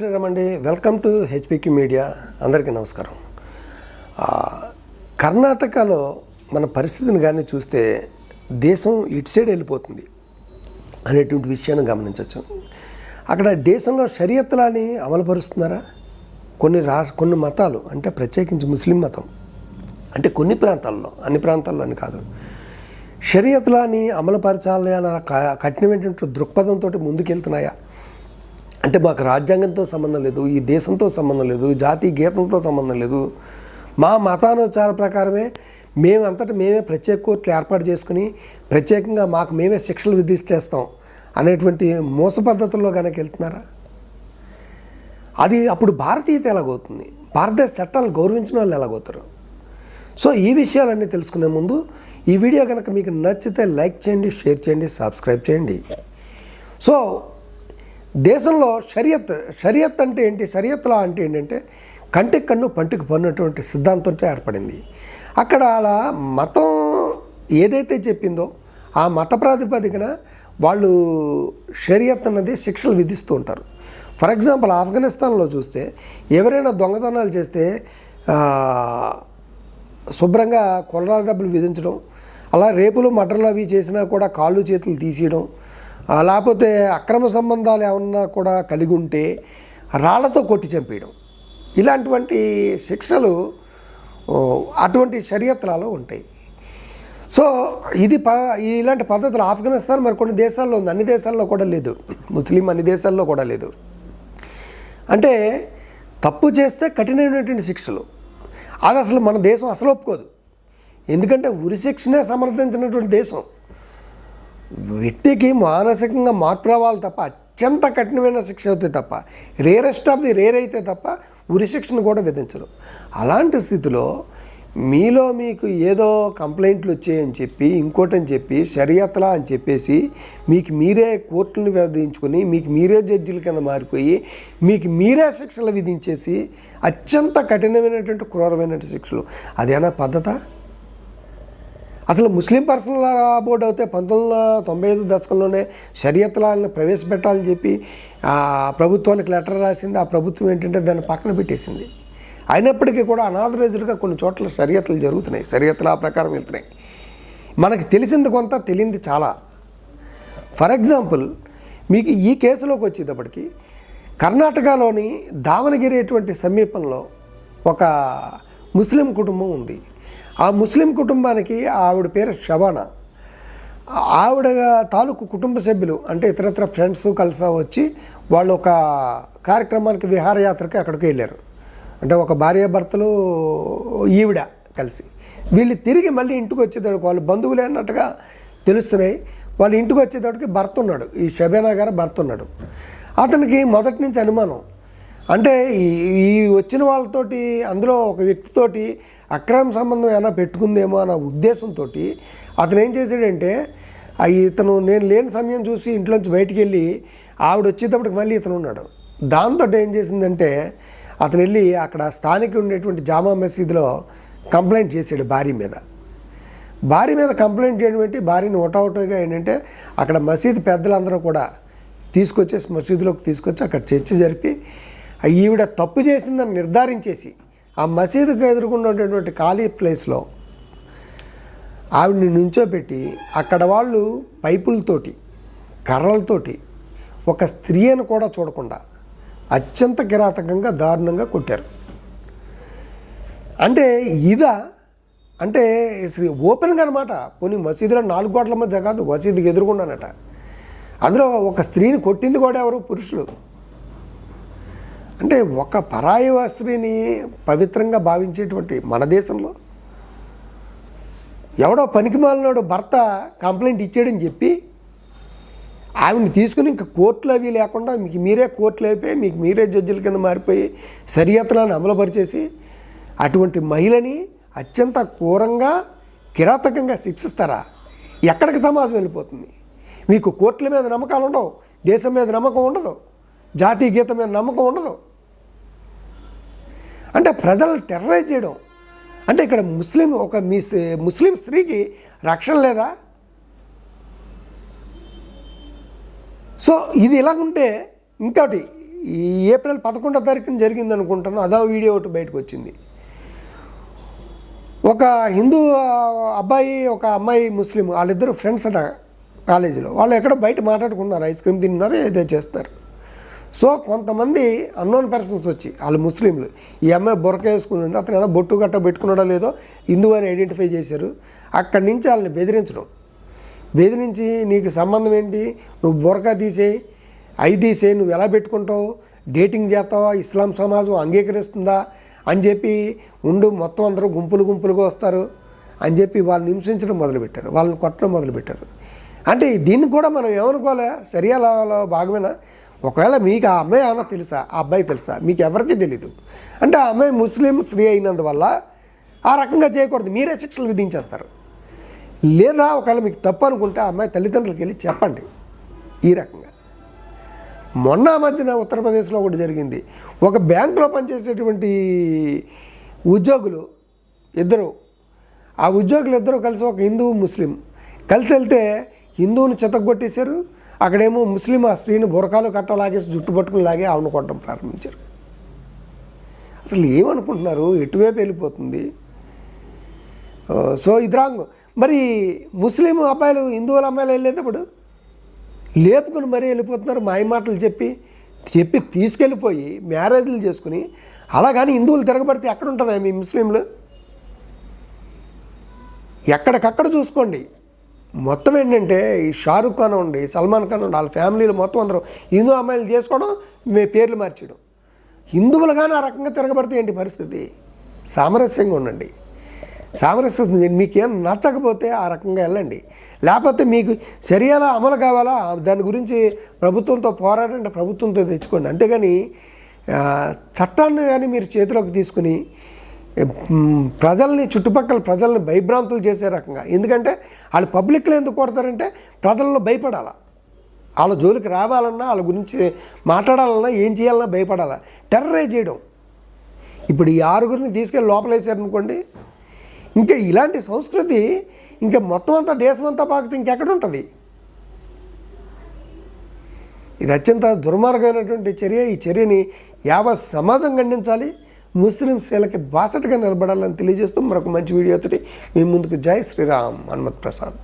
శ్రీరామ్ అండి. Welcome to హెచ్పికి media. అందరికీ నమస్కారం. కర్ణాటకలో మన పరిస్థితిని కానీ చూస్తే దేశం ఇటు సైడ్ వెళ్ళిపోతుంది అనేటువంటి విషయాన్ని గమనించవచ్చు అక్కడ దేశంలో షరియత్లాని అమలుపరుస్తున్నారా? కొన్ని రా కొన్ని మతాలు అంటే ప్రత్యేకించి ముస్లిం మతం అంటే కొన్ని ప్రాంతాల్లో అన్ని ప్రాంతాల్లో అని కాదు. షరియత్లాని అమలుపరచాలి అన్న క- కఠినమైనటువంటి దృక్పథంతో ముందుకెళ్తున్నాయా? అంటే మాకు రాజ్యాంగంతో సంబంధం లేదు ఈ దేశంతో సంబంధం లేదు జాతీయ గీతంతో సంబంధం లేదు. మా మతానుచార ప్రకారమే మేము అంతటా మేమే ప్రత్యేక కోర్టులు ఏర్పాటు చేసుకుని ప్రత్యేకంగా మాకు మేమే శిక్షలు విధిస్తేస్తాం అనేటువంటి మోస పద్ధతుల్లో కనుక వెళ్తున్నారా? అది అప్పుడు భారతీయత ఎలాగవుతుంది? భారతదేశ చట్టాలు గౌరవించిన వాళ్ళు ఎలాగవుతారు? సో ఈ విషయాలన్నీ తెలుసుకునే ముందు ఈ వీడియో కనుక మీకు నచ్చితే లైక్ చేయండి షేర్ చేయండి సబ్స్క్రైబ్ చేయండి. సో దేశంలో షరియత్ షరియత్ అంటే ఏంటి? షరియత్లా అంటే ఏంటంటే కంటికి కన్ను పంటికి పన్నటువంటి సిద్ధాంతంతో ఏర్పడింది. అక్కడ అలా మతం ఏదైతే చెప్పిందో ఆ మత ప్రాతిపదికన వాళ్ళు షరియత్ అన్నది శిక్షలు విధిస్తూ ఉంటారు. ఫర్ ఎగ్జాంపుల్ ఆఫ్ఘనిస్తాన్లో చూస్తే ఎవరైనా దొంగతనాలు చేస్తే శుభ్రంగా కొలరాల దెబ్బలు విధించడం అలా రేపులు మటర్లు అవి చేసినా కూడా కాళ్ళు చేతులు తీసేయడం లేకపోతే అక్రమ సంబంధాలు ఏమన్నా కూడా కలిగి ఉంటే రాళ్ళతో కొట్టి చంపేయడం. ఇలాంటివంటి శిక్షలు అటువంటి షరియత్రాలో ఉంటాయి. సో ఇది ప ఇలాంటి పద్ధతులు ఆఫ్ఘనిస్తాన్ మరి కొన్ని దేశాల్లో ఉంది. అన్ని దేశాల్లో కూడా లేదు. ముస్లిం అన్ని దేశాల్లో కూడా లేదు. అంటే తప్పు చేస్తే కఠినమైనటువంటి శిక్షలు. అది అసలు మన దేశం అసలు ఒప్పుకోదు. ఎందుకంటే ఉరి శిక్షనే సమర్థించినటువంటి దేశం. వ్యక్తికి మానసికంగా మార్పు రావాలి తప్ప అత్యంత కఠినమైన శిక్ష అవుతుంది తప్ప రేరెస్ట్ ఆఫ్ ది రేర్ అయితే తప్ప ఉరి శిక్షను కూడా విధించరు. అలాంటి స్థితిలో మీలో మీకు ఏదో కంప్లైంట్లు వచ్చాయని చెప్పి ఇంకోటని చెప్పి షరియత్లా అని చెప్పేసి మీకు మీరే కోర్టులను విధించుకొని మీకు మీరే జడ్జిల కింద మారిపోయి మీకు మీరే శిక్షలు విధించేసి అత్యంత కఠినమైనటువంటి క్రూరమైనటువంటి శిక్షలు. అదేనా పద్ధతా? అసలు ముస్లిం పర్సనల్ లా బోర్డు అయితే పంతొమ్మిది వందల తొంభై ఐదు దశకంలోనే షరియత్లాలను ప్రవేశపెట్టాలని చెప్పి ఆ ప్రభుత్వానికి లెటర్ రాసింది. ఆ ప్రభుత్వం ఏంటంటే దాన్ని పక్కన పెట్టేసింది. అయినప్పటికీ కూడా అనాథరైజ్డ్గా కొన్ని చోట్ల షరియత్లు జరుగుతున్నాయి. షరియత్ల ప్రకారం వెళ్తున్నాయి. మనకి తెలిసింది కొంత తెలియంది చాలా. ఫర్ ఎగ్జాంపుల్ మీకు ఈ కేసులోకి వచ్చేటప్పటికి కర్ణాటకలోని దావనగిరి అటువంటి సమీపంలో ఒక ముస్లిం కుటుంబం ఉంది. ఆ ముస్లిం కుటుంబానికి ఆవిడ పేరు షబానా ఆవిడ తాలూకు కుటుంబ సభ్యులు అంటే ఇతరత్ర ఫ్రెండ్స్ కలిసి వచ్చి వాళ్ళు ఒక కార్యక్రమానికి విహారయాత్రకి అక్కడికి వెళ్ళారు. అంటే ఒక భార్యాభర్తలు ఈవిడ కలిసి. వీళ్ళు తిరిగి మళ్ళీ ఇంటికి వచ్చేటప్పుడు వాళ్ళు బంధువులే అన్నట్టుగా తెలుస్తున్నాయి. వాళ్ళు ఇంటికి వచ్చేటప్పటికి భర్త ఉన్నాడు. ఈ షబేనా గారు భర్త ఉన్నాడు. అతనికి మొదటి నుంచి అనుమానం. అంటే ఈ ఈ వచ్చిన వాళ్ళతోటి అందులో ఒక వ్యక్తితోటి అక్రమ సంబంధం ఏమైనా పెట్టుకుందేమో అన్న ఉద్దేశంతో అతను ఏం చేశాడంటే ఇతను నేను లేని సమయం చూసి ఇంట్లోంచి బయటికి వెళ్ళి ఆవిడ వచ్చేటప్పటికి మళ్ళీ ఇతను ఉన్నాడు. దాంతో ఏం చేసిందంటే అతను వెళ్ళి అక్కడ స్థానిక ఉండేటువంటి జామా మసీదులో కంప్లైంట్ చేశాడు భార్య మీద. భార్య మీద కంప్లైంట్ చేయడం ఏంటి? భార్యని ఒకటొకటిగా ఏంటంటే అక్కడ మసీదు పెద్దలందరూ కూడా తీసుకొచ్చేసి మసీదులోకి తీసుకొచ్చి అక్కడ చర్చ జరిపి ఈవిడ తప్పు చేసిందని నిర్ధారించేసి ఆ మసీదుకు ఎదుర్కొన్నటువంటి ఖాళీ ప్లేస్లో ఆవిడని నుంచోబెట్టి అక్కడ వాళ్ళు పైపులతోటి కర్రలతోటి ఒక స్త్రీ అని కూడా చూడకుండా అత్యంత కిరాతకంగా దారుణంగా కొట్టారు. అంటే ఇదా అంటే శ్రీ ఓపెన్గా అనమాట పోనీ మసీదులో నాలుగు గోడల మధ్య కాదు మసీదుకి ఎదుర్కొన్నానట. అందులో ఒక స్త్రీని కొట్టింది కూడా ఎవరు? పురుషులు. అంటే ఒక పరాయి స్త్రీని పవిత్రంగా భావించేటువంటి మన దేశంలో ఎవడో పనికిమాలినోడు భర్త కంప్లైంట్ ఇచ్చాడని చెప్పి ఆవిడని తీసుకుని ఇంకా కోర్టులు అవి లేకుండా మీకు మీరే కోర్టులు అయిపోయి మీకు మీరే జడ్జిల కింద మారిపోయి సరియత్నాన్ని అమలుపరిచేసి అటువంటి మహిళని అత్యంత క్రూరంగా కిరాతకంగా శిక్షిస్తారా? ఎక్కడికి సమాజం వెళ్ళిపోతుంది? మీకు కోర్టుల మీద నమ్మకాలు ఉండవు దేశం మీద నమ్మకం ఉండదు జాతీయ గీతం మీద నమ్మకం ఉండదు. అంటే ప్రజలను టెర్రరైజ్ చేయడం. అంటే ఇక్కడ ముస్లిం ఒక మీ ముస్లిం స్త్రీకి రక్షణ లేదా? సో ఇది ఇలాగుంటే ఇంకోటి ఈ ఏప్రిల్ పదకొండో తారీఖున జరిగింది అనుకుంటాను అదో వీడియో ఒకటి బయటకు వచ్చింది. ఒక హిందూ అబ్బాయి ఒక అమ్మాయి ముస్లిం వాళ్ళిద్దరు ఫ్రెండ్స్ అట కాలేజీలో. వాళ్ళు ఎక్కడ బయట మాట్లాడుకున్నారు ఐస్ క్రీమ్ తిన్నారు ఏదో చేస్తారు. సో కొంతమంది అన్నోన్ పర్సన్స్ వచ్చి వాళ్ళు ముస్లింలు ఈ అమ్మాయి బొరక వేసుకుని ఉంది అతను ఏమైనా బొట్టు గట్ట పెట్టుకున్నాడో లేదో హిందూ అని ఐడెంటిఫై చేశారు. అక్కడి నుంచి వాళ్ళని బెదిరించడం. బెదిరించి నీకు సంబంధం ఏంటి? నువ్వు బొరక తీసేయి అవి తీసేయి నువ్వు ఎలా పెట్టుకుంటావు? డేటింగ్ చేస్తావా? ఇస్లాం సమాజం అంగీకరిస్తుందా? అని చెప్పి ఉండు మొత్తం అందరూ గుంపులు గుంపులుగా వస్తారు అని చెప్పి వాళ్ళని హింసించడం మొదలుపెట్టారు. వాళ్ళని కొట్టడం మొదలుపెట్టారు. అంటే దీన్ని కూడా మనం ఏమనుకోలే సరియాలో భాగమేనా? ఒకవేళ మీకు ఆ అమ్మాయి ఏమన్నా తెలుసా? ఆ అబ్బాయి తెలుసా? మీకు ఎవరికీ తెలీదు. అంటే ఆ అమ్మాయి ముస్లిం స్త్రీ అయినందువల్ల ఆ రకంగా చేయకూడదు. మీరే శిక్షలు విధించేస్తారు. లేదా ఒకవేళ మీకు తప్పు అనుకుంటే ఆ అమ్మాయి తల్లిదండ్రులకి వెళ్ళి చెప్పండి. ఈ రకంగా. మొన్న మధ్యన ఉత్తరప్రదేశ్లో ఒకటి జరిగింది. ఒక బ్యాంకులో పనిచేసేటువంటి ఉద్యోగులు ఇద్దరు. ఆ ఉద్యోగులు ఇద్దరు కలిసి ఒక హిందూ ముస్లిం కలిసి వెళ్తే హిందువుని చెతగొట్టేశారు అక్కడేమో ముస్లిం ఆ స్త్రీని బురకాలు కట్టలాగేసి జుట్టు పట్టుకుని లాగే ఆవును కొట్టడం ప్రారంభించారు. అసలు ఏమనుకుంటున్నారు? ఎటువైపు వెళ్ళిపోతుంది? సో ఇది రాంగ్ మరి ముస్లిం అబ్బాయిలు హిందువుల అమ్మాయిలు వెళ్ళేటప్పుడు లేపుకుని మరీ వెళ్ళిపోతున్నారు మాయ మాటలు చెప్పి చెప్పి తీసుకెళ్ళిపోయి మ్యారేజ్లు చేసుకుని అలా కానీ హిందువులు తిరగబడితే ఎక్కడ ఉంటారా మీ ముస్లింలు? ఎక్కడికక్కడ చూసుకోండి. మొత్తం ఏంటంటే ఈ షారుఖ్ ఖాన్ ఉండి సల్మాన్ ఖాన్ ఉండి వాళ్ళ ఫ్యామిలీలు మొత్తం అందరూ హిందూ అమ్మాయిలు చేసుకోవడం మీ పేర్లు మార్చడం హిందువులు కానీ ఆ రకంగా తిరగబడితే ఏంటి పరిస్థితి? సామరస్యంగా ఉండండి. సామరస్యం మీకేం నచ్చకపోతే ఆ రకంగా వెళ్ళండి. లేకపోతే మీకు చర్యల అమలు కావాలా? దాని గురించి ప్రభుత్వంతో పోరాడండి ప్రభుత్వంతో తెచ్చుకోండి. అంతేగాని చట్టాన్ని కానీ మీరు చేతిలోకి తీసుకుని ప్రజల్ని చుట్టుపక్కల ప్రజల్ని భయభ్రాంతులు చేసే రకంగా. ఎందుకంటే వాళ్ళు పబ్లిక్లో ఎందుకు కొడతారంటే ప్రజల్లో భయపడాలా. వాళ్ళ జోలికి రావాలన్నా వాళ్ళ గురించి మాట్లాడాలన్నా ఏం చేయాలన్నా భయపడాలా. టెర్రరైజ్ చేయడం. ఇప్పుడు ఈ ఆరుగురిని తీసుకెళ్ళి లోపలేసారనుకోండి ఇంకా ఇలాంటి సంస్కృతి ఇంకా మొత్తం అంతా దేశం అంతా పాకితే ఇంకెక్కడ ఉంటుంది ఇది అత్యంత దుర్మార్గమైనటువంటి చర్య. ఈ చర్యని యావత్ సమాజం ఖండించాలి. ముస్లిం స్త్రీలకి బాసటగా నిలబడాలని తెలియజేస్తూ మరొక మంచి వీడియోతోటి మీ ముందుకు జై శ్రీరామ్ హనుమత్ ప్రసాద్.